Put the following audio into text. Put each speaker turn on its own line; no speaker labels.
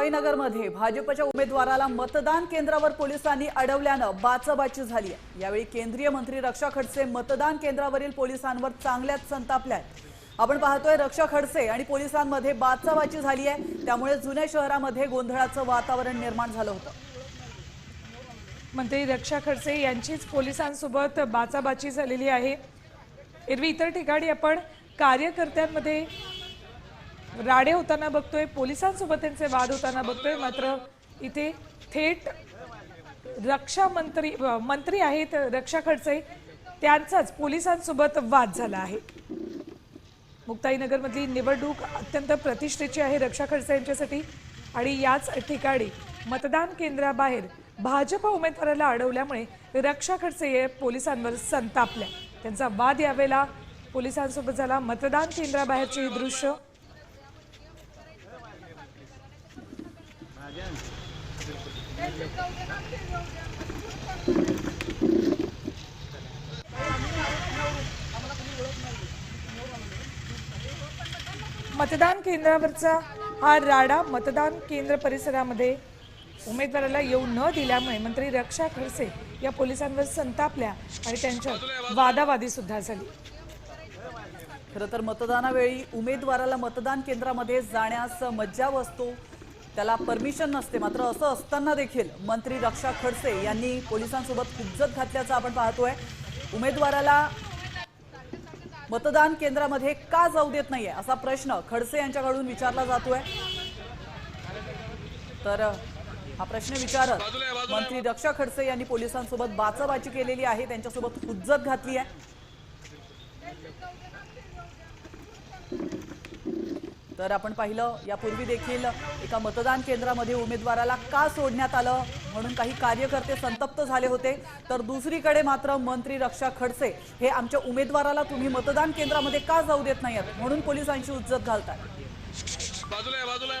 मुक्ताईनगरमध्ये भाजपच्या उमेदवाराला मतदान केंद्रावर पोलिसांनी अडवल्यानं बाचाबाची झाली आहे. यावेळी केंद्रीय मंत्री रक्षा खडसे मतदान केंद्रावरील पोलिसांवर चांगल्याच संतापल्यात. आपण पाहतोय रक्षा खडसे आणि पोलिसांमध्ये बाचाबाची झाली आहे. त्यामुळे जुन्या शहरामध्ये गोंधळाचं वातावरण निर्माण झालं होतं.
मंत्री रक्षा खडसे यांचीच पोलिसांसोबत बाचाबाची झालेली आहे. एरवी इतर ठिकाणी आपण कार्यकर्त्यांमध्ये राडे होताना बघतोय पोलिसांसोबत त्यांचे वाद होताना बघतोय मात्र इथे थेट रक्षा मंत्री मंत्री आहेत रक्षा खडसे त्यांचाच पोलिसांसोबत वाद झाला आहे. मुक्ताईनगरमधली निवडणूक अत्यंत प्रतिष्ठेची आहे रक्षा खडसे यांच्यासाठी आणि याच ठिकाणी मतदान केंद्राबाहेर भाजप उमेदवाराला अडवल्यामुळे रक्षा खडसे पोलिसांवर संतापल्या त्यांचा वाद यावेळेला पोलिसांसोबत झाला. मतदान केंद्राबाहेरचे दृश्य मतदान केंद्रावरचा हा राडा मतदान केंद्र परिसरामध्ये उमेदवाराला येऊ न दिल्यामुळे मंत्री रक्षा खडसे या पोलिसांवर संतापल्या आणि त्यांच्यात वादावादी सुद्धा झाली.
खरं तर मतदानावेळी उमेदवाराला मतदान केंद्रामध्ये जाण्यास मज्जाव असतो त्याला परमिशन नसते. मात्र असं असताना देखील मंत्री रक्षा खडसे यांनी पोलिसांसोबत हुज्जत घातल्याचं आपण पाहतोय. उमेदवाराला मतदान केंद्रामध्ये का जाऊ देत नाहीये असा प्रश्न खडसे यांच्याकडून विचारला जातोय. तर हा प्रश्न विचारत मंत्री रक्षा खडसे यांनी पोलिसांसोबत बाचाबाची केलेली आहे. त्यांच्यासोबत हुज्जत घातली आहे तर आपण पाहिलं यापूर्वी देखील एका मतदान केंद्रामध्ये उमेदवाराला का सोडण्यात आलं? म्हणून काही कार्यकर्ते संतप्त झाले होते. तर दुसरीकडे मात्र मंत्री रक्षा खडसे हे आमच्या उमेदवाराला तुम्ही मतदान केंद्रामध्ये का जाऊ देत नाहीत? म्हणून पोलिसांची उज्जत घालतात
बाजूला